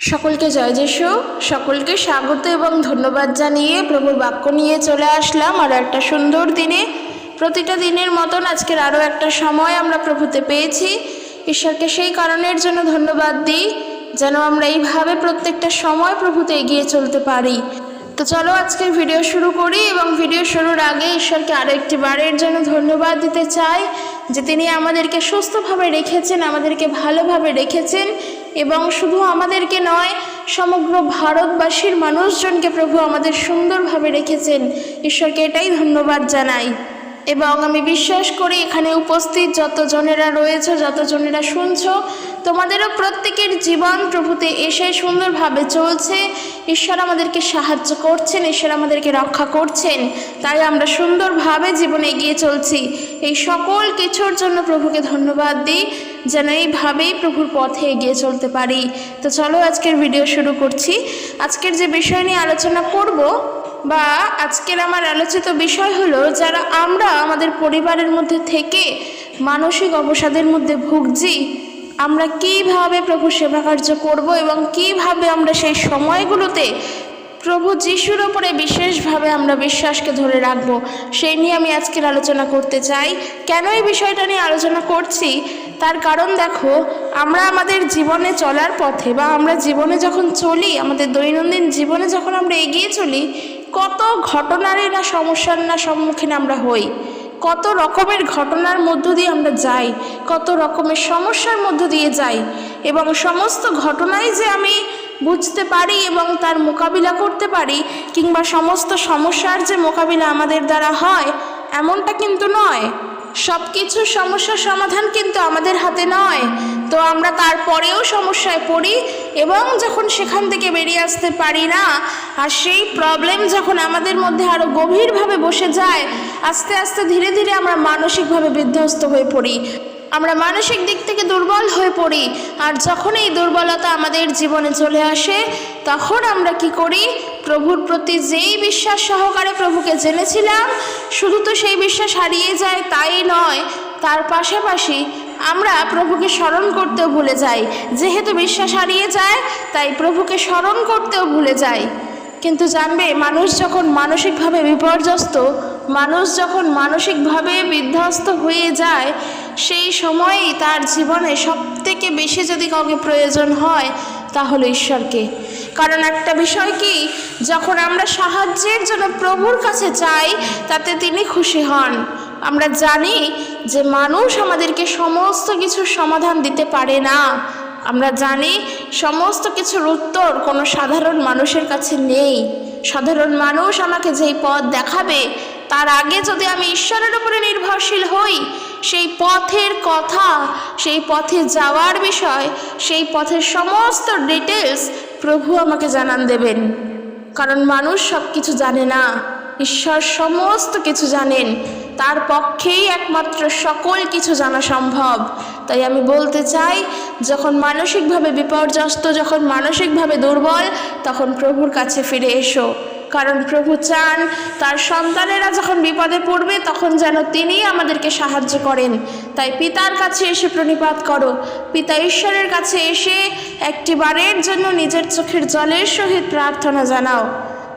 সকলকে জয় যিশু। সকলকে স্বাগত এবং ধন্যবাদ জানিয়ে প্রভুর বাক্য নিয়ে চলে আসলাম। আরও একটা সুন্দর দিনে, প্রতিটা দিনের মতন আজকের আরও একটা সময় আমরা প্রভুতে পেয়েছি। ঈশ্বরকে সেই কারণের জন্য ধন্যবাদ দিই, যেন আমরা এইভাবে প্রত্যেকটা সময় প্রভুতে এগিয়ে চলতে পারি। তো চলো আজকের ভিডিও শুরু করি এবং ভিডিও শুরুর আগে ঈশ্বরকে আরও একটি বারের জন্য ধন্যবাদ দিতে চাই, যে তিনি আমাদেরকে সুস্থভাবে রেখেছেন, আমাদেরকে ভালোভাবে রেখেছেন। এবং শুধু আমাদেরকে নয়, সমগ্র ভারতবাসীর মানুষজনকে প্রভু আমাদের সুন্দরভাবে রেখেছেন। ঈশ্বরকে এটাই ধন্যবাদ জানাই। এবং আমি বিশ্বাস করি এখানে উপস্থিত যত জনেরা রয়েছে যত জনেরা শুনছো, তোমাদেরও প্রত্যেকের জীবন প্রভুতে এসে সুন্দরভাবে চলছে। ঈশ্বর আমাদেরকে সাহায্য করছেন, ঈশ্বর আমাদেরকে রক্ষা করছেন। তাই আমরা সুন্দরভাবে জীবনে এগিয়ে চলছি। এই সকল কিছুর জন্য প্রভুকে ধন্যবাদ দিই। যেন এইভাবেই প্রভুর পথে এগিয়ে চলতে পারি। তো চলো আজকের ভিডিও শুরু করছি। আজকের যে বিষয় নিয়ে আলোচনা করব বা আজকের আমার আলোচিত বিষয় হলো যারা আমরা আমাদের পরিবারের মধ্যে থেকে মানসিক অবসাদের মধ্যে ভুগছি, আমরা কীভাবে প্রভু সেবা কার্য করব এবং কীভাবে আমরা সেই সময়গুলোতে প্রভু যিশুর ওপরে বিশেষভাবে আমরা বিশ্বাসকে ধরে রাখব, সেই নিয়ে আমি আজকের আলোচনা করতে চাই। কেন এই বিষয়টা নিয়ে আলোচনা করছি? তার কারণ দেখো, আমরা আমাদের জীবনে চলার পথে বা আমরা জীবনে যখন চলি, আমাদের দৈনন্দিন জীবনে যখন আমরা এগিয়ে চলি, কত ঘটনারই না সমস্যার না সম্মুখীন আমরা হই। কত রকমের ঘটনার মধ্য দিয়ে আমরা যাই, কত রকমের সমস্যার মধ্য দিয়ে যাই এবং সমস্ত ঘটনাই যে আমি বুঝতে পারি এবং তার মোকাবিলা করতে পারি কিংবা সমস্ত সমস্যার যে মোকাবিলা আমাদের দ্বারা হয়, এমনটা কিন্তু নয়। সব কিছু সমস্যার সমাধান কিন্তু আমাদের হাতে নয়। তো আমরা তারপরেও সমস্যায় পড়ি এবং যখন সেখান থেকে বেরিয়ে আসতে পারি না, আর সেই প্রবলেম যখন আমাদের মধ্যে আরও গভীরভাবে বসে যায়, আস্তে আস্তে ধীরে ধীরে আমরা মানসিকভাবে বিধ্বস্ত হয়ে পড়ি। আমরা মানসিক দিক থেকে দুর্বল হয়ে পড়ি। আর যখন এই দুর্বলতা আমাদের জীবনে চলে আসে, তখন আমরা কি করি? প্রভুর প্রতি যেই বিশ্বাস সহকারে প্রভুকে জেনেছিলাম, শুধু তো সেই বিশ্বাস হারিয়ে যায় তাই নয়, তার পাশাপাশি আমরা প্রভুকে স্মরণ করতেও ভুলে যাই। যেহেতু বিশ্বাস হারিয়ে যায়, তাই প্রভুকে স্মরণ করতেও ভুলে যাই। কিন্তু জানবে, মানুষ যখন মানসিকভাবে বিপর্যস্ত মানুষ যখন মানসিকভাবে বিধ্বস্ত হয়ে যায়, সেই সময়ই তার জীবনে সবথেকে বেশি যদি কাউকে প্রয়োজন হয়, তাহলে ঈশ্বরকে। কারণ একটা বিষয় কি, যখন আমরা সাহায্যের জন্য প্রভুর কাছে চাই, তাতে তিনি খুশি হন। আমরা জানি যে মানুষ আমাদেরকে সমস্ত কিছুর সমাধান দিতে পারে না। আমরা জানি সমস্ত কিছুর উত্তর কোনো সাধারণ মানুষের কাছে নেই। সাধারণ মানুষ আমাকে যেই পথ দেখাবে তার আগে যদি আমি ঈশ্বরের উপরে নির্ভরশীল হই, সেই পথের কথা, সেই পথে যাওয়ার বিষয়, সেই পথের সমস্ত ডিটেলস প্রভু আমাকে জানান দেবেন। কারণ মানুষ সব কিছু জানে না, ঈশ্বর সমস্ত কিছু জানেন, তার পক্ষেই একমাত্র সকল কিছু জানা সম্ভব। তাই আমি বলতে চাই, যখন মানসিকভাবে বিপর্যস্ত, যখন মানসিকভাবে দুর্বল, তখন প্রভুর কাছে ফিরে এসো। কারণ প্রভু চান তার সন্তানেরা যখন বিপদে পড়বে, তখন যেন তিনি আমাদেরকে সাহায্য করেন। তাই পিতার কাছে এসে প্রণিপাত করো। পিতা ঈশ্বরের কাছে এসে একটি বারের জন্য নিজের চোখের জলের সহিত প্রার্থনা জানাও।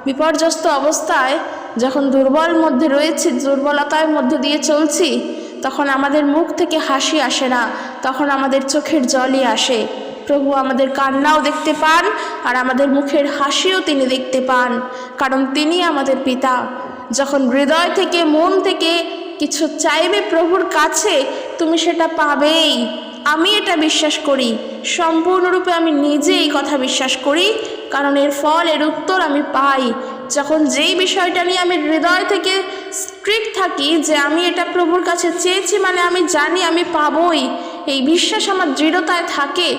বিপর্যস্ত অবস্থায় যখন দুর্বল মধ্যে রয়েছে, দুর্বলতার মধ্য দিয়ে চলছি, তখন আমাদের মুখ থেকে হাসি আসে না। তখন আমাদের চোখের জলই আসে। প্রভু আমাদের কান্নাও দেখতে পান, আর আমাদের মুখের হাসিও তিনি দেখতে পান, কারণ তিনি আমাদের পিতা। যখন হৃদয় থেকে, মন থেকে কিছু চাইবে প্রভুর কাছে, তুমি সেটা পাবেই। আমি এটা বিশ্বাস করি। সম্পূর্ণরূপে আমি নিজে এই কথা বিশ্বাস করি, কারণ এর ফল, এর উত্তর আমি পাই। যখন যেই বিষয়টা নিয়ে আমি হৃদয় থেকে স্ট্রিক্ট থাকি যে আমি এটা প্রভুর কাছে চেয়েছি মানে আমি জানি আমি পাবই এই বিশ্বাস আমার দৃঢ়তায় থাকে,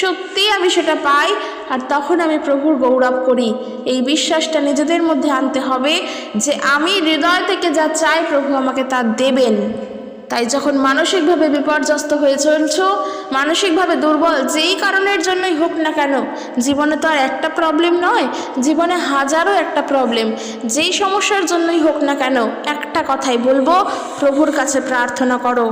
সত্যিই আমি সেটা পাই, আর তখন আমি প্রভুর গৌরব করি। এই বিশ্বাসটা নিজেদের মধ্যে আনতে হবে যে আমি হৃদয় থেকে যা চাই প্রভু আমাকে তা দেবেন। তাই যখন মানসিকভাবে বিপর্যস্ত হয়ে চলছ, মানসিকভাবে দুর্বল যেই কারণের জন্যই হোক না কেন, জীবনে তো আর একটা প্রবলেম নয়, জীবনে হাজারো একটা প্রবলেম যেই সমস্যার জন্যই হোক না কেন, একটা কথাই বলব, প্রভুর কাছে প্রার্থনা করো।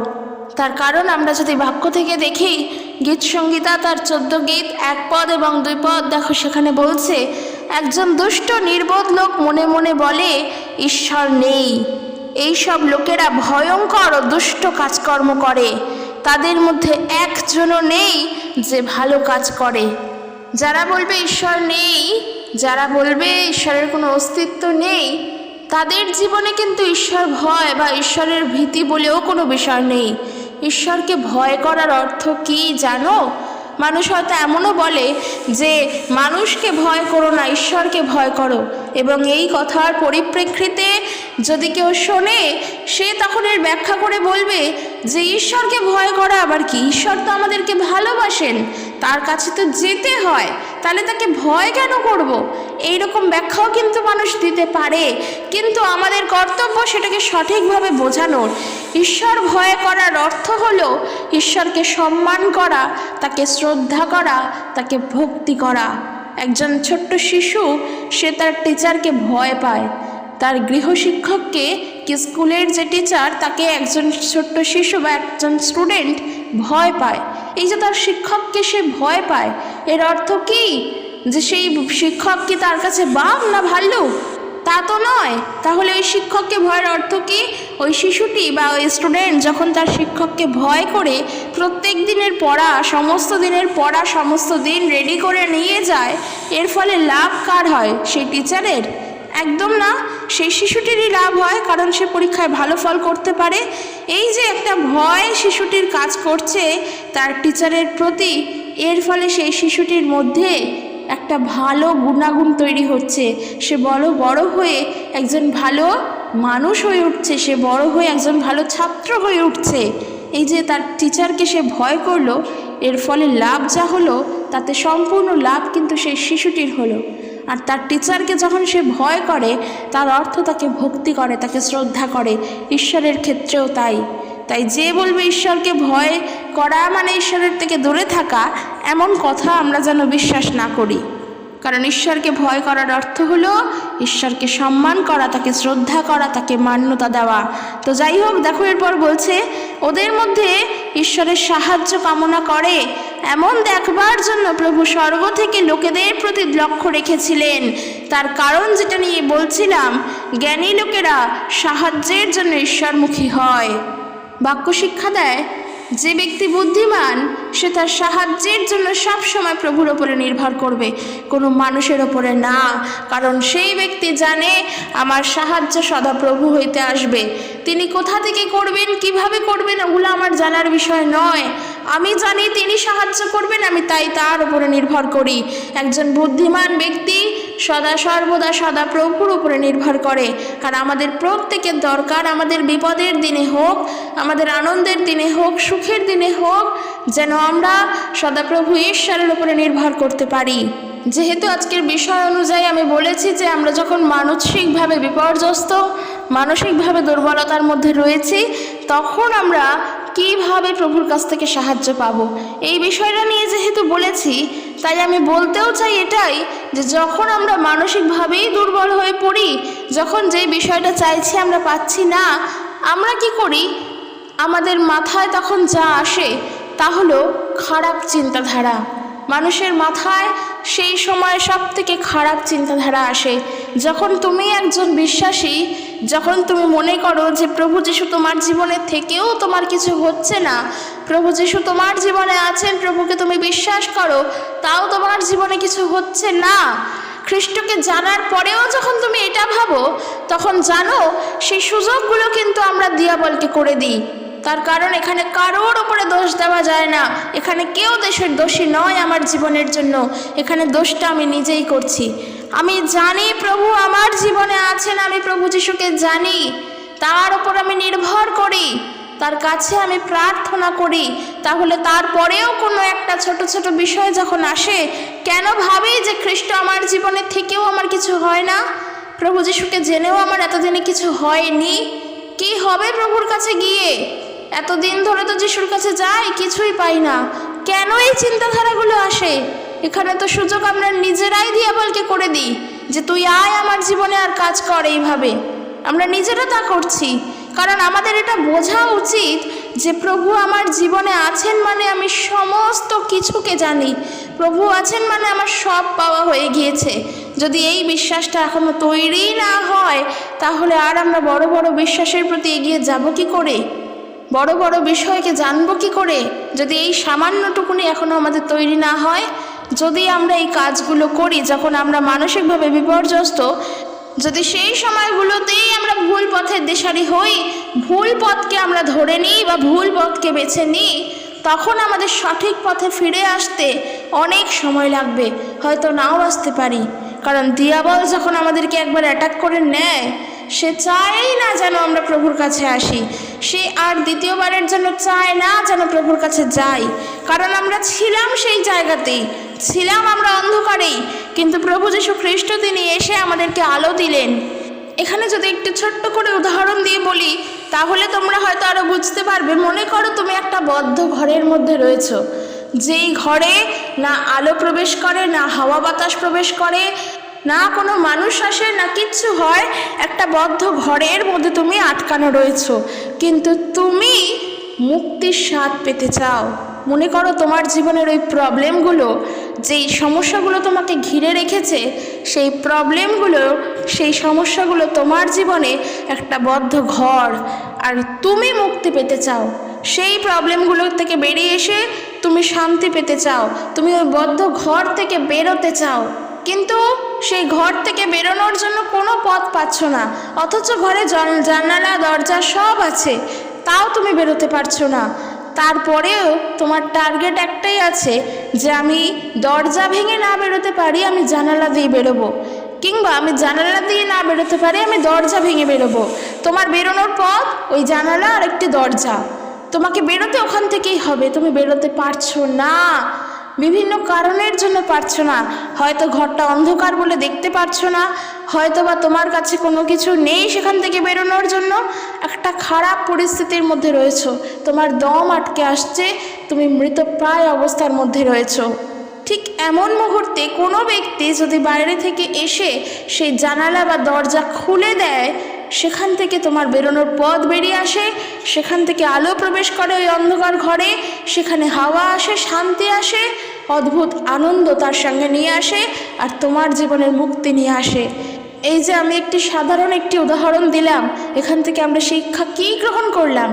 তার কারণ আমরা যদি বাক্য থেকে দেখি গীত সংগীতা তার চোদ্দ গীত, এক পদ এবং দুই পদ, দেখো সেখানে বলছে, একজন দুষ্ট নির্বোধ লোক মনে মনে বলে, ঈশ্বর নেই। এই সব লোকেরা ভয়ঙ্কর ও দুষ্ট কাজকর্ম করে। তাদের মধ্যে একজনও নেই যে ভালো কাজ করে। যারা বলবে ঈশ্বর নেই, যারা বলবে ঈশ্বরের কোনো অস্তিত্ব নেই, তাদের জীবনে কিন্তু ঈশ্বর ভয় বা ঈশ্বরের ভীতি বলেও কোনো বিষয় নেই। ঈশ্বরকে ভয় করার অর্থ কি জানো? মানুষ হয়তো এমনও বলে যে, মানুষকে ভয় করো না, ঈশ্বরকে ভয় করো। এবং এই কথার পরিপ্রেক্ষিতে যদি কেউ শোনে, সে তখন এর ব্যাখ্যা করে বলবে যে ঈশ্বরকে ভয় করা আবার কি? ঈশ্বর তো আমাদেরকে ভালোবাসেন, তার কাছে তো যেতে হয়, তাহলে তাকে ভয় কেন করব। এই রকম ব্যাখ্যাও কিন্তু মানুষ দিতে পারে, কিন্তু আমাদের কর্তব্য সেটাকে সঠিকভাবে বোঝানোর। ঈশ্বর ভয় করার অর্থ হলো ঈশ্বরকে সম্মান করা, তাকে শ্রদ্ধা করা, তাকে ভক্তি করা। একজন ছোট্ট শিশু, সে তার টিচারকে ভয় পায়। তার গৃহশিক্ষককে কি স্কুলের যে টিচার, তাকে একজন ছোট্ট শিশু বা একজন স্টুডেন্ট ভয় পায়। এই যে তার শিক্ষককে সে ভয় পায়, এর অর্থ কি? যে সেই শিক্ষক কি তার কাছে বাপ না ভাল্লুক? তা তো নয়। তাহলে ওই শিক্ষককে ভয়ের অর্থ কি? ওই শিশুটি বা ওই স্টুডেন্ট যখন তার শিক্ষককে ভয় করে, প্রত্যেক দিনের পড়া, সমস্ত দিনের পড়া, সমস্ত দিন রেডি করে নিয়ে যায়, এর ফলে লাভ কার হয়? সেই টিচারের একদম না। সেই শিশুটিরই লাভ হয়, কারণ সে পরীক্ষায় ভালো ফল করতে পারে। এই যে একটা ভয় শিশুটির কাজ করছে, তার টিচারের প্রতি, এর ফলে সেই শিশুটির মধ্যে একটা ভালো গুণাগুণ তৈরি হচ্ছে। সে বড় বড় হয়ে একজন ভালো মানুষ হয়ে উঠছে, সে বড় হয়ে একজন ভালো ছাত্র হয়ে উঠছে। এই যে তার টিচারকে সে ভয় করল, এর ফলে লাভ যা হলো, তাতে সম্পূর্ণ লাভ কিন্তু সেই শিশুটির হলো। আর তার টিচারকে যখন সে ভয় করে, তার অর্থ তাকে ভক্তি করে, তাকে শ্রদ্ধা করে। ঈশ্বরের ক্ষেত্রেও তাই। তাই যে বলবে ঈশ্বরকে ভয় করা মানে ঈশ্বরের থেকে দূরে থাকা, এমন কথা আমরা যেন বিশ্বাস না করি। কারণ ঈশ্বরকে ভয় করার অর্থ হলো, ঈশ্বরকে সম্মান করা, তাকে শ্রদ্ধা করা, তাকে মান্যতা দেওয়া। তো যাই হোক, দেখো এরপর বলছে, ওদের মধ্যে ঈশ্বরের সাহায্য কামনা করে। এমন দেখবার জন্য প্রভু স্বর্গ থেকে লোকেদের প্রতি লক্ষ্য রেখেছিলেন। তার কারণ যেটা নিয়ে বলছিলাম, জ্ঞানী লোকেরা সাহায্যের জন্য ঈশ্বরমুখী হয়। বাক্য শিক্ষা দেয়, যে ব্যক্তি বুদ্ধিমান, সে তার সাহায্যের জন্য সব সময় প্রভুর ওপরে নির্ভর করবে। কোনো মানুষের ওপরে না, কারণ সেই ব্যক্তি জানে, আমার সাহায্য সদা প্রভু হইতে আসবে। তিনি কোথা থেকে করবেন, কীভাবে করবেন, ওগুলো আমার জানার বিষয় নয়। আমি জানি তিনি সাহায্য করবেন, আমি তাই তার উপরে নির্ভর করি। একজন বুদ্ধিমান ব্যক্তি সদা সর্বদা সদা প্রভুর উপরে নির্ভর করে। আর আমাদের প্রত্যেকের দরকার আমাদের বিপদের দিনে হোক, আমাদের আনন্দের দিনে হোক, সুখের দিনে হোক, যেন আমরা সদাপ্রভু ঈশ্বরের উপরে নির্ভর করতে পারি। যেহেতু আজকের বিষয় অনুযায়ী আমি বলেছি যে আমরা যখন মানসিকভাবে বিপর্যস্ত, মানসিকভাবে দুর্বলতার মধ্যে রয়েছি, তখন আমরা কীভাবে প্রভুর কাছ থেকে সাহায্য পাব? এই বিষয়টা নিয়ে যেহেতু বলেছি, তাই আমি বলতেও চাই এটাই যে যখন আমরা মানসিকভাবেই দুর্বল হয়ে পড়ি, যখন যে বিষয়টা চাইছি আমরা পাচ্ছি না, আমরা কি করি? আমাদের মাথায় তখন যা আসে, তা হলো খারাপ চিন্তাধারা। মানুষের মাথায় সেই সময় সব থেকে খারাপ চিন্তাধারা আসে। যখন তুমি একজন বিশ্বাসী যখন তুমি মনে করো যে প্রভু যিশু তোমার জীবনে থেকেও তোমার কিছু হচ্ছে না, প্রভু যিশু তোমার জীবনে আছেন, প্রভুকে তুমি বিশ্বাস করো, তাও তোমার জীবনে কিছু হচ্ছে না। খ্রিস্টকে জানার পরেও যখন তুমি এটা ভাবো, তখন জানো সেই সুযোগগুলো কিন্তু আমরা দিয়াবলকে করে দিই। তার কারণ এখানে কারোর ওপরে দোষ দেওয়া যায় না। এখানে কেউ দেশের দোষী নয় আমার জীবনের জন্য। এখানে দোষটা আমি নিজেই করছি। আমি জানি প্রভু আমার জীবনে আছেন, আমি প্রভু যিশুকে জানি। তার ওপর আমি নির্ভর করি। তার কাছে আমি প্রার্থনা করি। তাহলে তারপরেও কোনো একটা ছোট ছোট বিষয় যখন আসে, কেন ভাবি যে খ্রিস্ট আমার জীবনে থেকেও আমার কিছু হয় না? প্রভু যিশুকে জেনেও আমার এতদিনে কিছু হয়নি। কি হবে প্রভুর কাছে গিয়ে? এতদিন ধরে তো যিশুর কাছে যাই, কিছুই পাই না। কেন এই চিন্তাধারাগুলো আসে? এখানে তো সুযোগ আমরা নিজেরাই দিয়াবলকে করে দিই, যে তুই আয় আমার জীবনে আর কাজ কর এইভাবে। আমরা নিজেরা তা করছি। কারণ আমাদের এটা বোঝা উচিত যে প্রভু আমার জীবনে আছেন মানে আমি সমস্ত কিছুকে জানি। প্রভু আছেন মানে আমার সব পাওয়া হয়ে গিয়েছে। যদি এই বিশ্বাসটা এখনও তৈরি না হয়, তাহলে আর আমরা বড় বড় বিশ্বাসের প্রতি এগিয়ে যাব কি করে? বড় বড় বিষয়কে জানব কি করে? যদি এই সামান্যটুকুনি এখনও আমাদের তৈরি না হয়, যদি আমরা এই কাজগুলো করি, যখন আমরা মানসিকভাবে বিপর্যস্ত, যদি সেই সময়গুলোতেই আমরা ভুল পথের দিশারি হই, ভুল পথকে আমরা ধরে নিই বা ভুল পথকে বেছে নিই, তখন আমাদের সঠিক পথে ফিরে আসতে অনেক সময় লাগবে। হয়তো নাও আসতে পারি। কারণ দিয়াবল যখন আমাদেরকে একবার অ্যাটাক করে নেয়, সে চায় না যেন আমরা প্রভুর কাছে আসি। সে আর দ্বিতীয়বারের জন্য চায় না যেন প্রভুর কাছে যাই। কারণ আমরা ছিলাম সেই জায়গাতেই, ছিলাম আমরা অন্ধকারেই, কিন্তু প্রভু যীশু খ্রিস্ট তিনি এসে আমাদেরকে আলো দিলেন। এখানে যদি একটু ছোট্ট করে উদাহরণ দিয়ে বলি, তাহলে তোমরা হয়তো আরও বুঝতে পারবে। মনে করো তুমি একটা বদ্ধ ঘরের মধ্যে রয়েছো। যেই ঘরে না আলো প্রবেশ করে, না হাওয়া বাতাস প্রবেশ করে না কোনো মানুষ আসে, না কিচ্ছু হয়, একটা বদ্ধ ঘরের মধ্যে তুমি আটকানো রয়েছো। কিন্তু তুমি মুক্তির স্বাদ পেতে চাও। মনে করো তোমার জীবনের ওই প্রবলেমগুলো, যেই সমস্যাগুলো তোমাকে ঘিরে রেখেছে, সেই প্রবলেমগুলো, সেই সমস্যাগুলো তোমার জীবনে একটা বদ্ধ ঘর। আর তুমি মুক্তি পেতে চাও। সেই প্রবলেমগুলো থেকে বেরিয়ে এসে তুমি শান্তি পেতে চাও। তুমি ওই বদ্ধ ঘর থেকে বেরোতে চাও। কিন্তু সেই ঘর থেকে বেরোনোর জন্য কোনো পথ পাচ্ছ না। অথচ ঘরে জন- জানালা, দরজা সব আছে। তাও তুমি বেরোতে পারছ না। তারপরেও তোমার টার্গেট একটাই আছে যে আমি দরজা ভেঙে না বেরোতে পারি, আমি জানালা দিয়ে বেরোবো। কিংবা আমি জানালা দিয়ে না বেরোতে পারি, আমি দরজা ভেঙে বেরোবো। তোমার বেরোনোর পথ ওই জানালা আর একটি দরজা। তোমাকে বেরোতে ওখান থেকেই হবে, তুমি বেরোতে পারছ না। বিভিন্ন কারণের জন্য পারছ না। হয়তো ঘরটা অন্ধকার বলে দেখতে পারছ না। হয়তো বা তোমার কাছে কোনো কিছু নেই সেখান থেকে বেরোনোর জন্য। একটা খারাপ পরিস্থিতির মধ্যে রয়েছো। তোমার দম আটকে আসছে। তুমি মৃতপ্রায় অবস্থার মধ্যে রয়েছো। ঠিক এমন মুহূর্তে কোনো ব্যক্তি যদি বাইরে থেকে এসে সেই জানালা বা দরজা খুলে দেয় সেখান থেকে তোমার বেরোনোর পথ বেরিয়ে আসে। সেখান থেকে আলো প্রবেশ করে ওই অন্ধকার ঘরে। সেখানে হাওয়া আসে, শান্তি আসে, অদ্ভুত আনন্দ তার সঙ্গে নিয়ে আসে আর তোমার জীবনের মুক্তি নিয়ে আসে। এই যে আমি একটি সাধারণ একটি উদাহরণ দিলাম, এখান থেকে আমরা শিক্ষা কী গ্রহণ করলাম?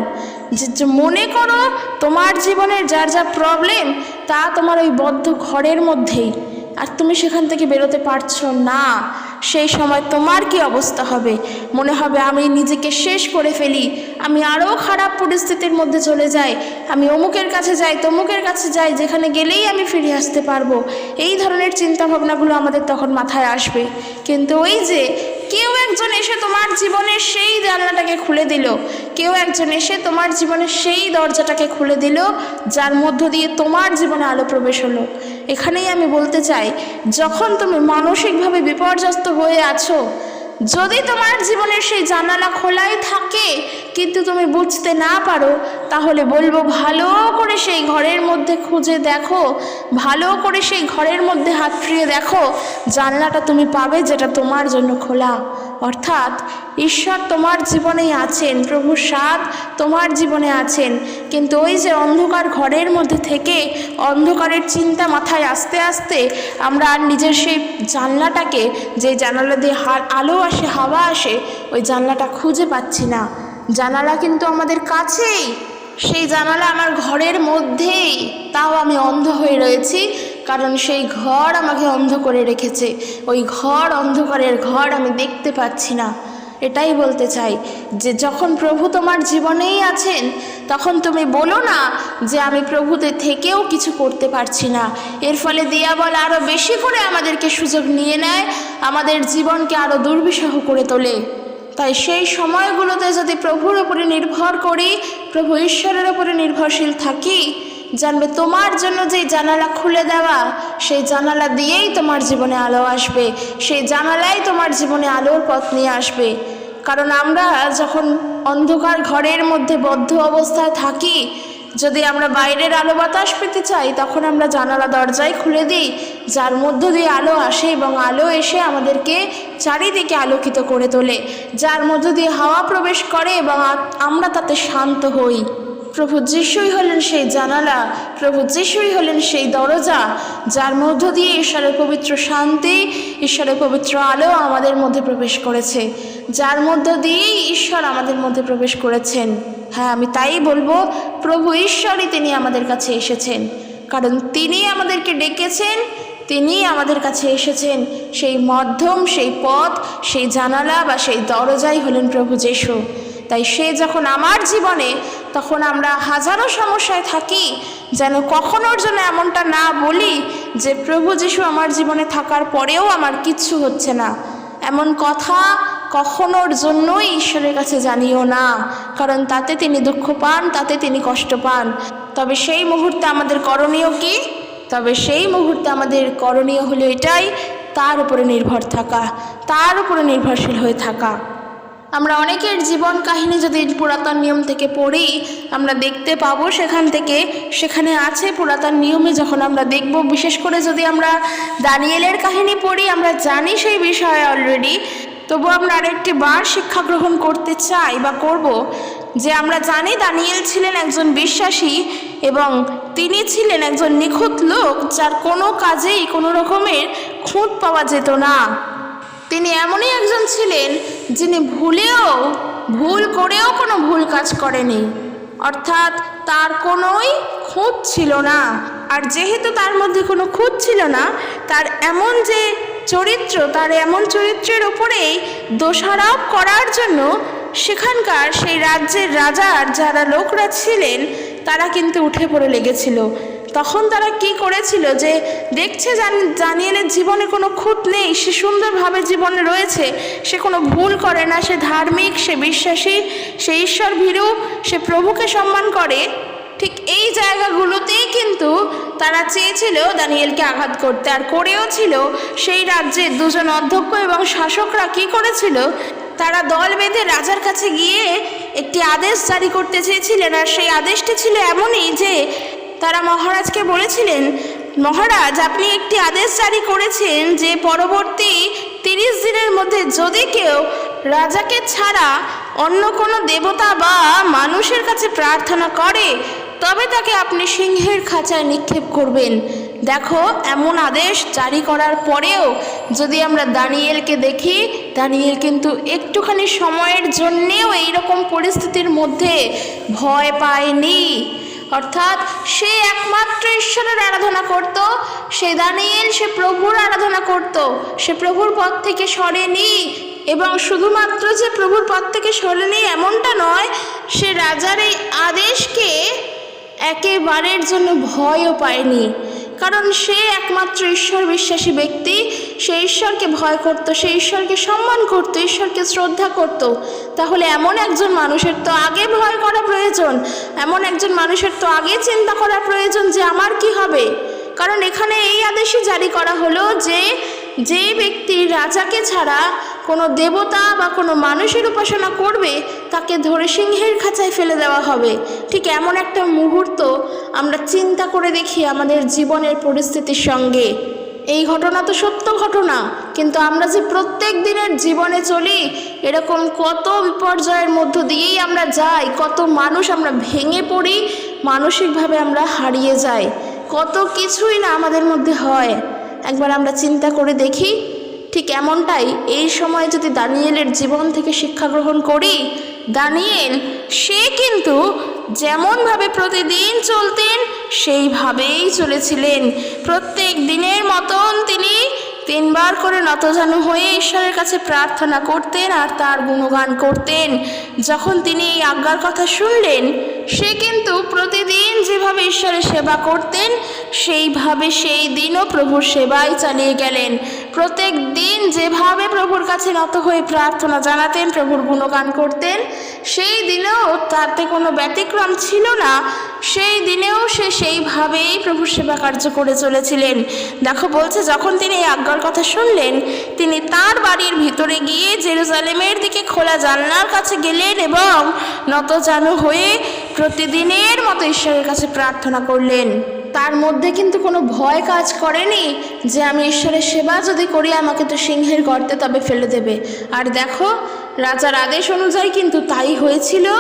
যে মনে করো তোমার জীবনের যার যা প্রবলেম তা তোমার ওই বদ্ধ ঘরের মধ্যেই। আর তুমি সেখান থেকে বেরোতে পারছ না। সেই সময় তোমার কি অবস্থা হবে? মনে হবে আমি নিজেকে শেষ করে ফেলি। আমি আরও খারাপ পরিস্থিতির মধ্যে চলে যাই। আমি অমুকের কাছে যাই, তমুকের কাছে যাই, যেখানে গেলেই আমি ফিরে আসতে পারব। এই ধরনের চিন্তাভাবনাগুলো আমাদের তখন মাথায় আসবে। কিন্তু ওই যে কেউ একজন এসে তোমার জীবনের সেই জানলাটাকে খুলে দিল। কেউ একজন এসে তোমার জীবনের সেই দরজাটাকে খুলে দিল, যার মধ্য দিয়ে তোমার জীবনে আলো প্রবেশ হলো। এখানেই আমি বলতে চাই, যখন তুমি মানসিকভাবে বিপর্যস্ত হয়ে আছো যদি তোমার জীবনের সেই জানালা খোলাই থাকে, কিন্তু তুমি বুঝতে না পারো, তাহলে বলব ভালো করে সেই ঘরের মধ্যে খুঁজে দেখো, ভালো করে সেই ঘরের মধ্যে হাত ফিরিয়ে দেখো, জানলাটা তুমি পাবে যেটা তোমার জন্য খোলা। অর্থাৎ ঈশ্বর তোমার জীবনেই আছেন, প্রভু সাদ তোমার জীবনে আছেন। কিন্তু ওই যে অন্ধকার ঘরের মধ্যে থেকে অন্ধকারের চিন্তা মাথায় আসতে আসতে আমরা আর নিজের সেই জানলাটাকে, যে জানালা দিয়ে আলো আসে, হাওয়া আসে, ওই জানলাটা খুঁজে পাচ্ছি না। জানালা কিন্তু আমাদের কাছেই। সেই জানালা আমার ঘরের মধ্যেই। তাও আমি অন্ধ হয়ে রয়েছি। কারণ সেই ঘর আমাকে অন্ধ করে রেখেছে। ওই ঘর অন্ধকারের ঘর আমি দেখতে পাচ্ছি না। এটাই বলতে চাই যে, যখন প্রভু তোমার জীবনেই আছেন, তখন তুমি বলো না যে, আমি প্রভুতে থেকেও কিছু করতে পারছি না। এর ফলে দিয়াবল আরও বেশি করে আমাদেরকে সুযোগ নিয়ে নেয়, আমাদের জীবনকে আরও দুর্বিষহ করে তোলে। তাই সেই সময়গুলোতে যদি প্রভুর উপরে নির্ভর করি, প্রভু ঈশ্বরের উপরে নির্ভরশীল থাকি জানবে তোমার জন্য যেই জানালা খুলে দেওয়া, সেই জানালা দিয়েই তোমার জীবনে আলো আসবে, সেই জানালাই তোমার জীবনে আলোর পথ নিয়ে আসবে। কারণ আমরা যখন অন্ধকার ঘরের মধ্যে বদ্ধ অবস্থায় থাকি, যদি আমরা বাইরের আলো বাতাস পেতে চাই, তখন আমরা জানালা দরজায় খুলে দিই, যার মধ্য দিয়ে আলো আসে এবং আলো এসে আমাদেরকে চারিদিকে আলোকিত করে তোলে, যার মধ্য দিয়ে হাওয়া প্রবেশ করে এবং আমরা তাতে শান্ত হই। প্রভু যিশুই হলেন সেই জানালা, প্রভু যিশুই হলেন সেই দরজা, যার মধ্য দিয়ে ঈশ্বরের পবিত্র শান্তি, ঈশ্বরের পবিত্র আলো আমাদের মধ্যে প্রবেশ করেছে, যার মধ্য দিয়েই ঈশ্বর আমাদের মধ্যে প্রবেশ করেছেন। হ্যাঁ আমি তাই বলব, প্রভু ঈশ্বরই তিনি আমাদের কাছে এসেছেন, কারণ তিনি আমাদেরকে ডেকেছেন তিনি আমাদের কাছে এসেছেন। সেই মাধ্যম, সেই পথ, সেই জানালা বা সেই দরজাই হলেন প্রভু যিশু। তাই সে যখন আমার জীবনে, তখন আমরা হাজারো সমস্যায় থাকি, যেন কখনোর জন্য এমনটা না বলি যে, প্রভু যিশু আমার জীবনে থাকার পরেও আমার কিচ্ছু হচ্ছে না। এমন কথা কখনোর জন্যই ঈশ্বরের কাছে জানিও না, কারণ তাতে তিনি দুঃখ পান, তাতে তিনি কষ্ট পান। তবে সেই মুহূর্তে আমাদের করণীয় কি? তবে সেই মুহূর্তে আমাদের করণীয় হলো এটাই, তার উপরে নির্ভর থাকা, তার উপরে নির্ভরশীল হয়ে থাকা। আমরা অনেকের জীবন কাহিনী যদি পুরাতন নিয়ম থেকে পড়ি, আমরা দেখতে পাবো সেখান থেকে। সেখানে আছে পুরাতন নিয়মে যখন আমরা দেখব, বিশেষ করে যদি আমরা দানিয়েলের কাহিনী পড়ি, আমরা জানি সেই বিষয়ে অলরেডি তবু আমরা আরেকটি বার শিক্ষা গ্রহণ করতে চাই বা করব যে আমরা জানি দানিয়েল ছিলেন একজন বিশ্বাসী এবং তিনি ছিলেন একজন নিখুঁত লোক যার কোনো কাজেই কোনো রকমের খুঁত পাওয়া যেত না। তিনি এমনই একজন ছিলেন যিনি ভুলেও, ভুল করেও কোনো ভুল কাজ করেনি। অর্থাৎ তার কোনোই খুঁত ছিল না। আর যেহেতু তার মধ্যে কোনো খুঁত ছিল না, তার এমন যে চরিত্র, তার এমন চরিত্রের ওপরেই দোষারোপ করার জন্য সেখানকার সেই রাজ্যের রাজার যারা লোকরা ছিলেন, তারা কিন্তু উঠে পড়ে লেগেছিল। তখন তারা কি করেছিল যে দেখছে জানিয়েলের জীবনে কোনো খুঁত নেই, সে সুন্দরভাবে জীবনে রয়েছে, সে কোনো ভুল করে না, সে ধার্মিক, সে বিশ্বাসী, সে ঈশ্বর ভীরু, সে প্রভুকে সম্মান করে। ঠিক এই জায়গাগুলোতেই কিন্তু তারা চেয়েছিল দানিয়েলকে আঘাত করতে। আর করেও ছিল সেই রাজ্যে দুজন অধ্যক্ষ এবং শাসকরা কি করেছিল? তারা দল বেঁধে রাজার কাছে গিয়ে একটি আদেশ জারি করতে চেয়েছিলেন। আর সেই আদেশটি ছিল এমনই যে তারা মহারাজকে বলেছিলেন, মহারাজ, আপনি একটি আদেশ জারি করেছেন যে পরবর্তী তিরিশ দিনের মধ্যে যদি কেউ রাজাকে ছাড়া অন্য কোনো দেবতা বা মানুষের কাছে প্রার্থনা করে, তবে তাকে আপনি সিংহের খাঁচায় নিক্ষেপ করবেন। দেখো, এমন আদেশ জারি করার পরেও যদি আমরা দানিয়েলকে দেখি, দানিয়েল কিন্তু একটুখানি সময়ের জন্যেও এইরকম পরিস্থিতির মধ্যে ভয় পায়নি। অর্থাৎ সে একমাত্র ঈশ্বরের আরাধনা করত, সে দানিয়েল, সে প্রভুর আরাধনা করত। সে প্রভুর পথ থেকে সরেনি এবং শুধুমাত্র যে প্রভুর পথ থেকে সরেনি এমনটা নয়, সে রাজার এই আদেশকে একেবারের জন্য ভয়ও পায়নি। কারণ সে একমাত্র ঈশ্বর বিশ্বাসী ব্যক্তি। সে ঈশ্বরকে ভয় করত, সে ঈশ্বরকে সম্মান করত, ঈশ্বরকে শ্রদ্ধা করত। তাহলে এমন একজন মানুষের তো আগে ভয় করা প্রয়োজন। এমন একজন মানুষের তো আগে চিন্তা করা প্রয়োজন যে আমার কি হবে। কারণ এখানে এই আদেশই জারি করা হলো যে যে ব্যক্তি রাজাকে ছাড়া কোনো দেবতা বা কোনো মানুষের উপাসনা করবে, তাকে ধরে সিংহের খাঁচায় ফেলে দেওয়া হবে। ঠিক এমন একটা মুহূর্ত আমরা চিন্তা করে দেখি আমাদের জীবনের পরিস্থিতির সঙ্গে। এই ঘটনা তো সত্য ঘটনা, কিন্তু আমরা যে প্রত্যেক দিনের জীবনে চলি, এরকম কত বিপর্যয়ের মধ্য দিয়েই আমরা যাই, কত মানুষ আমরা ভেঙে পড়ি, মানসিকভাবে আমরা হারিয়ে যাই। কত কিছুই না আমাদের মধ্যে হয়। একবার আমরা চিন্তা করে দেখি ঠিক এমনটাই এই সময় যদি দানিয়েলের জীবন থেকে শিক্ষা গ্রহণ করি, দানিয়েল, সে কিন্তু যেমনভাবে প্রতিদিন চলতেন, সেইভাবেই চলেছিলেন। প্রত্যেক দিনের মতন তিনি তিনবার করে নতজানু হয়ে ঈশ্বরের কাছে প্রার্থনা করতেন আর তার গুণগান করতেন। যখন তিনি এই আজ্ঞার কথা শুনলেন, সে কিন্তু প্রতিদিন যেভাবে ঈশ্বরের সেবা করতেন, সেইভাবে সেই দিনও প্রভুর সেবাই চালিয়ে গেলেন। প্রত্যেক দিন যেভাবে প্রভুর কাছে নত হয়ে প্রার্থনা জানাতেন, প্রভুর গুণগান করতেন সেই দিনেও তাতে কোনো ব্যতিক্রম ছিল না। সেই দিনেও সে সেইভাবেই প্রভু সেবা কার্য করে চলেছিলেন। দেখো, বলছে, যখন তিনি এই আজ্ঞার কথা শুনলেন, তিনি তার বাড়ির ভিতরে গিয়ে জেরুজালেমের দিকে খোলা জানলার কাছে গেলেন এবং নতজানু হয়ে প্রতিদিনের মতো ঈশ্বরের কাছে প্রার্থনা করলেন। তার মধ্যে কিন্তু কোনো ভয় কাজ করেনি যে আমি ঈশ্বরের সেবা যদি করি, আমাকে তো সিংহের গর্তে তবে ফেলে দেবে। আর দেখো, রাজার আদেশ অনুযায়ী কিন্তু তাই হয়েছিল।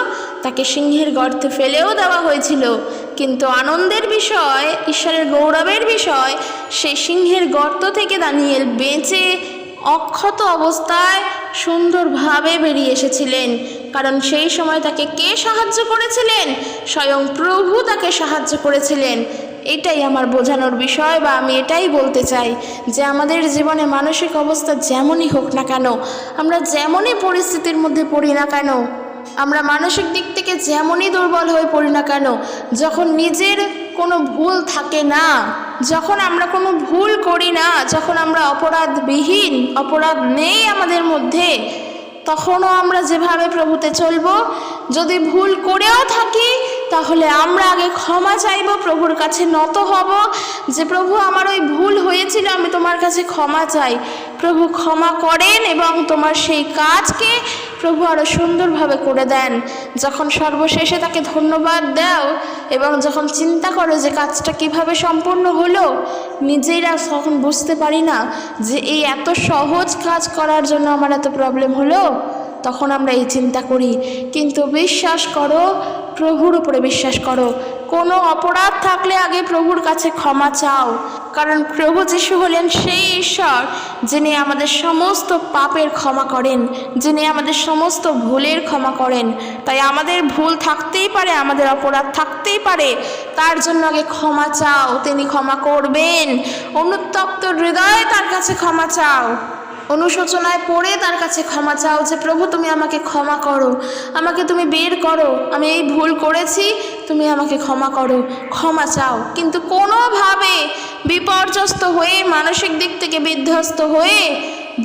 তাকে সিংহের গর্তে ফেলেও দেওয়া হয়েছিল। কিন্তু আনন্দের বিষয়, ঈশ্বরের গৌরবের বিষয়, সেই সিংহের গর্ত থেকে দানিয়েল বেঁচে অক্ষত অবস্থায় সুন্দরভাবে বেরিয়ে এসেছিলেন। কারণ সেই সময় তাকে কে সাহায্য করেছিলেন? স্বয়ং প্রভু তাকে সাহায্য করেছিলেন। এটাই আমার বোঝানোর বিষয় বা আমি এটাই বলতে চাই যে আমাদের জীবনে মানসিক অবস্থা যেমনই হোক না কেন, আমরা যেমনই পরিস্থিতির মধ্যে পড়ি না কেন, আমরা মানসিক দিক থেকে যেমনই দুর্বল হয়ে পড়ি না কেন, যখন নিজের কোনো ভুল থাকে না, যখন আমরা কোনো ভুল করি না, যখন আমরা অপরাধবিহীন, অপরাধ নেই আমাদের মধ্যে, তখনও আমরা যেভাবে প্রভুতে চলবো, যদি ভুল করেও থাকি তাহলে আমরা আগে ক্ষমা চাইব, প্রভুর কাছে নত হব। যে প্রভু, আমার ওই ভুল হয়েছিল, আমি তোমার কাছে ক্ষমা চাই। প্রভু ক্ষমা করেন এবং তোমার সেই কাজকে প্রভু আরও সুন্দরভাবে করে দেন। যখন সর্বশেষে তাকে ধন্যবাদ দাও এবং যখন চিন্তা করো যে কাজটা কীভাবে সম্পূর্ণ হলো নিজেরা তখন বুঝতে পারি না যে এই এত সহজ কাজ করার জন্য আমার এত প্রবলেম হলো। তখন আমরা এই চিন্তা করি, কিন্তু বিশ্বাস করো, প্রভুর উপরে বিশ্বাস করো। কোনো অপরাধ থাকলে আগে প্রভুর কাছে ক্ষমা চাও। কারণ প্রভু যিশু হলেন সেই ঈশ্বর যিনি আমাদের সমস্ত পাপের ক্ষমা করেন, যিনি আমাদের সমস্ত ভুলের ক্ষমা করেন। তাই আমাদের ভুল থাকতেই পারে, আমাদের অপরাধ থাকতেই পারে। তার জন্য আগে ক্ষমা চাও, তিনি ক্ষমা করবেন। অনুত্তপ্ত হৃদয়ে তার কাছে ক্ষমা চাও। অনুশোচনায় পড়ে তার কাছে ক্ষমা চাও যে, প্রভু, তুমি আমাকে ক্ষমা করো। আমাকে তুমি বের করো। আমি এই ভুল করেছি, তুমি আমাকে ক্ষমা করো। ক্ষমা চাও। কিন্তু কোনোভাবে বিপর্যস্ত হয়ে, মানসিক দিক থেকে বিধ্বস্ত হয়ে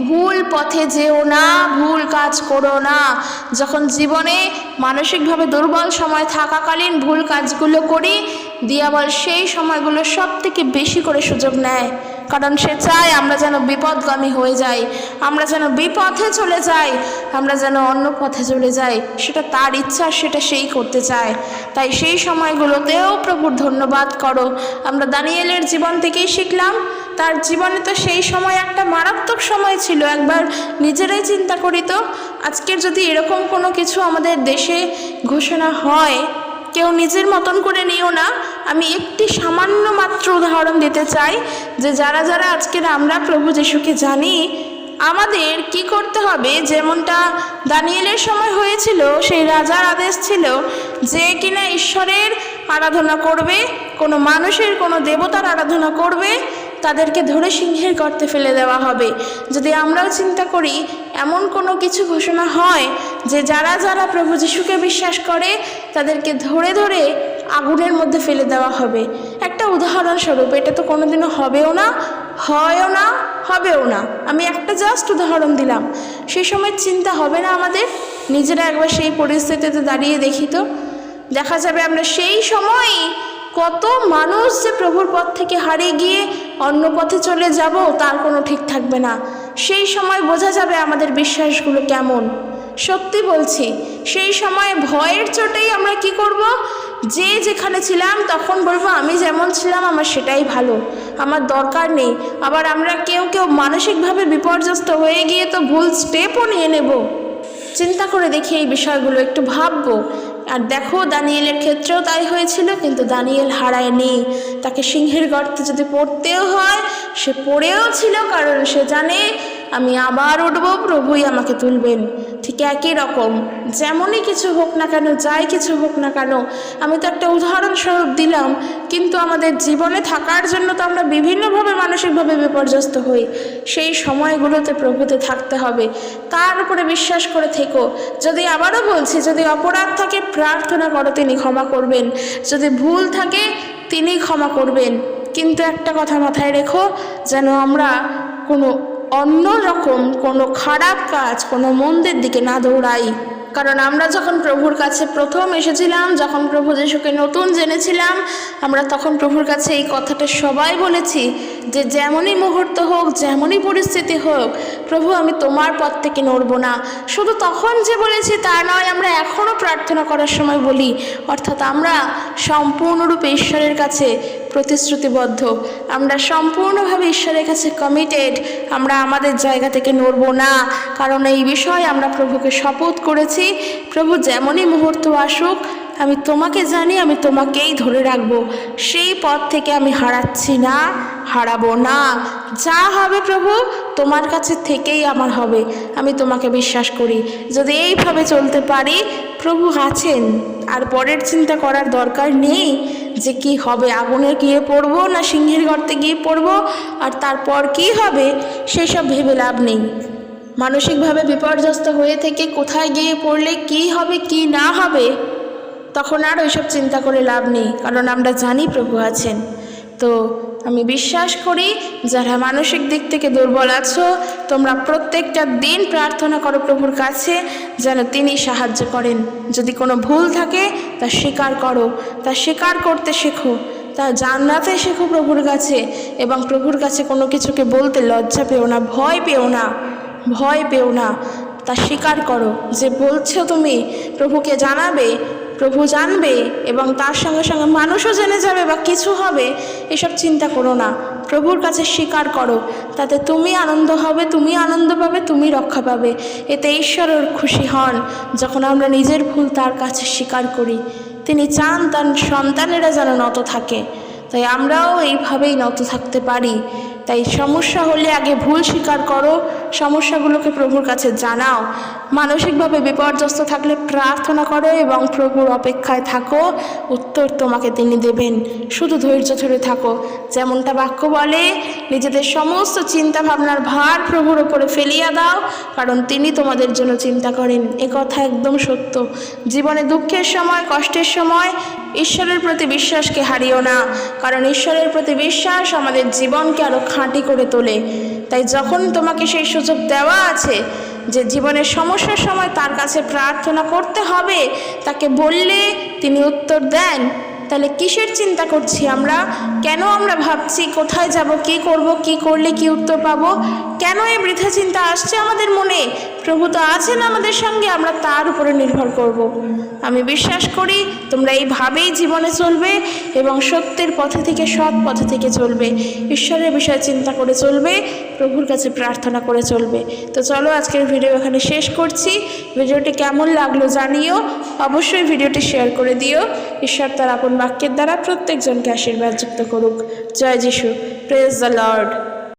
ভুল পথে যেও না, ভুল কাজ করো না। যখন জীবনে মানসিকভাবে দুর্বল সময় থাকাকালীন ভুল কাজগুলো করি দিয়াবল সেই সময়গুলো সব থেকে বেশি করে সুযোগ নেয়। কারণ সে চায় আমরা যেন বিপদগামী হয়ে যাই, আমরা যেন বিপথে চলে যাই, আমরা যেন অন্য পথে চলে যাই। সেটা তার ইচ্ছা, সেটা সেই করতে চায়। তাই সেই সময়গুলোতেও প্রভুর ধন্যবাদ করো। আমরা দানিয়েলের জীবন থেকেই শিখলাম, তার জীবনে তো সেই সময় একটা মারাত্মক সময় ছিল, একবার নিজেরাই চিন্তা করি তো, আজকের যদি এরকম কোনো কিছু আমাদের দেশে ঘোষণা হয় কেউ নিজের মতন করে নিও না। আমি একটি সামান্য মাত্র উদাহরণ দিতে চাই যে যারা যারা আজকের আমরা প্রভু যিশুকে জানি, আমাদের কি করতে হবে? যেমনটা দানিয়েলের সময় হয়েছিল, সেই রাজার আদেশ ছিল যে কিনা ঈশ্বরের আরাধনা করবে, কোনো মানুষের কোনো দেবতার আরাধনা করবে তাদেরকে ধরে সিংহের গর্তে ফেলে দেওয়া হবে। যদি আমরাও চিন্তা করি, এমন কোনো কিছু ঘোষণা হয় যে যারা যারা প্রভু যিশুকে বিশ্বাস করে, তাদেরকে ধরে ধরে আগুনের মধ্যে ফেলে দেওয়া হবে। একটা উদাহরণস্বরূপ, এটা তো কোনোদিনও হবেও না, হয়ও না, হবেও না। আমি একটা জাস্ট উদাহরণ দিলাম। সেই সময় চিন্তা হবে না আমাদের? নিজেরা একবার সেই পরিস্থিতিতে দাঁড়িয়ে দেখি তো। দেখা যাবে আমরা সেই সময়ই কত মানুষ যে প্রভুর পথ থেকে হারিয়ে গিয়ে অন্য পথে চলে যাব, তার কোনো ঠিক থাকবে না। সেই সময় বোঝা যাবে আমাদের বিশ্বাসগুলো কেমন। সত্যি বলছি, সেই সময় ভয়ের চোটেই আমরা কি করব? যে যেখানে ছিলাম, তখন বলব, আমি যেমন ছিলাম, আমার সেটাই ভালো। আমার দরকার নেই। আবার আমরা কেউ কেউ মানসিকভাবে বিপর্যস্ত হয়ে গিয়ে তো ভুল স্টেপও নিয়ে নেব। চিন্তা করে দেখি এই বিষয়গুলো, একটু ভাববো। আর দেখো দানিয়েলের ক্ষেত্রেও তাই হয়েছিল, কিন্তু দানিয়েল হারায়নি। তাকে সিংহের গর্তে যদি পড়তেও হয়, সে পড়েও ছিল, কারণ সে জানে আমি আবার উঠবো, প্রভুই আমাকে তুলবেন। ঠিক একই রকম, যেমনই কিছু হোক না কেন, যাই কিছু হোক না কেন, আমি তো একটা উদাহরণস্বরূপ দিলাম, কিন্তু আমাদের জীবনে থাকার জন্য তো আমরা বিভিন্নভাবে মানসিকভাবে বিপর্যস্ত হই। সেই সময়গুলোতে প্রভুতে থাকতে হবে। তার উপরে বিশ্বাস করে থেকো। যদি আবারও বলছি, যদি অপরাধ থাকে, প্রার্থনা করো, তিনি ক্ষমা করবেন। যদি ভুল থাকে, তিনি ক্ষমা করবেন। কিন্তু একটা কথা মাথায় রেখো, যেন আমরা কোনো অন্য রকম কোনো খারাপ কাজ কোনো মন্দের দিকে না দৌড়াই। কারণ আমরা যখন প্রভুর কাছে প্রথম এসেছিলাম, যখন প্রভু যিশুকে নতুন জেনেছিলাম, আমরা তখন প্রভুর কাছে এই কথাটা সবাই বলেছি যে যেমনই মুহূর্ত হোক, যেমনই পরিস্থিতি হোক, প্রভু, আমি তোমার পথ থেকে নড়বো না। শুধু তখন যে বলেছি তা নয়, আমরা এখনও প্রার্থনা করার সময় বলি, অর্থাৎ আমরা সম্পূর্ণরূপে ঈশ্বরের কাছে প্রতিশ্রুতিবদ্ধ। আমরা সম্পূর্ণভাবে ঈশ্বরের কাছে কমিটেড আমরা আমাদের জায়গা থেকে নড়বো না। কারণ এই বিষয়ে আমরা প্রভুকে শপথ করেছি। প্রভু যেমনই মুহূর্ত আসুক আমি তোমাকে জানি, আমি তোমাকেই ধরে রাখব। সেই পথ থেকে আমি হারাচ্ছি না, হারাবো না। যা হবে প্রভু, তোমার কাছে থেকেই আমার হবে। আমি তোমাকে বিশ্বাস করি। যদি এইভাবে চলতে পারি, প্রভু আছেন। আর পরের চিন্তা করার দরকার নেই যে কি হবে। আগুনে গিয়ে পড়ব না সিংহের গর্তে গিয়ে পড়ব? আর তারপর কি হবে? সেসব ভেবে লাভ নেই। মানসিকভাবে বিপর্যস্ত হয়ে থেকে কোথায় গিয়ে পড়লে কি হবে, কি না হবে? তখন আর ওইসব চিন্তা করে লাভ নেই, কারণ আমরা জানি প্রভু আছেন। তো আমি বিশ্বাস করি, যারা মানসিক দিক থেকে দুর্বল আছো, তোমরা প্রত্যেকটা দিন প্রার্থনা করো প্রভুর কাছে, যেন তিনি সাহায্য করেন। যদি কোনো ভুল থাকে, তা স্বীকার করো, তা স্বীকার করতে শেখো, তা জান্নাতে শেখো প্রভুর কাছে, এবং প্রভুর কাছে কোনো কিছুকে বলতে লজ্জা পেও না, ভয় পেও না, ভয় পেও না, তা স্বীকার করো। যে বলছো তুমি, প্রভুকে জানাবে প্রভু জানবে এবং তার সঙ্গে সঙ্গে মানুষও জেনে যাবে বা কিছু হবে, এসব চিন্তা করো না। প্রভুর কাছে স্বীকার করো। তাতে তুমি আনন্দ হবে, তুমি আনন্দ পাবে, তুমি রক্ষা পাবে। এতে ঈশ্বরের খুশি হন যখন আমরা নিজের ভুল তার কাছে স্বীকার করি। তিনি চান তার সন্তানেরা যেন নত থাকে। তাই আমরাও এইভাবেই নত থাকতে পারি। তাই সমস্যা হলে আগে ভুল স্বীকার করো। সমস্যাগুলোকে প্রভুর কাছে জানাও। মানসিকভাবে বিপর্যস্ত থাকলে প্রার্থনা করো এবং প্রভুর অপেক্ষায় থাকো। উত্তর তোমাকে তিনি দেবেন। শুধু ধৈর্য ধরে থাকো। যেমনটা বাক্য বলে, নিজেদের সমস্ত চিন্তা ভাবনার ভার প্রভুর ওপরে ফেলিয়া দাও, কারণ তিনি তোমাদের জন্য চিন্তা করেন। এ কথা একদম সত্য। জীবনে দুঃখের সময়, কষ্টের সময় ঈশ্বরের প্রতি বিশ্বাসকে হারিও না, কারণ ঈশ্বরের প্রতি বিশ্বাস আমাদের জীবনকে আরও খাঁটি করে তোলে। তাই যখন তোমাকে সেই সুযোগ দেওয়া আছে যে জীবনের সমস্যার সময় তার কাছে প্রার্থনা করতে হবে, তাকে বললে তিনি উত্তর দেন, তাহলে কিসের চিন্তা করছি আমরা? কেন আমরা ভাবছি কোথায় যাব, কি করব, কি করলে কি উত্তর পাবো? কেন এই বৃথা চিন্তা আসছে আমাদের মনে? প্রভু তো আছেন আমাদের সঙ্গে, আমরা তার উপরে নির্ভর করব। আমি বিশ্বাস করি তোমরা এইভাবেই জীবনে চলবে এবং সত্যের পথে থেকে, সৎ পথে থেকে চলবে। ঈশ্বরের বিষয়ে চিন্তা করে চলবে, প্রভুর কাছে প্রার্থনা করে চলবে। তো চলো আজকের ভিডিও এখানে শেষ করছি। ভিডিওটি কেমন লাগল জানিও। অবশ্যই ভিডিওটি শেয়ার করে দিও। ঈশ্বর তার আপন বাক্যের দ্বারা প্রত্যেকজনকে আশীর্বাদ যুক্ত করুক। জয় যিশু। Praise the Lord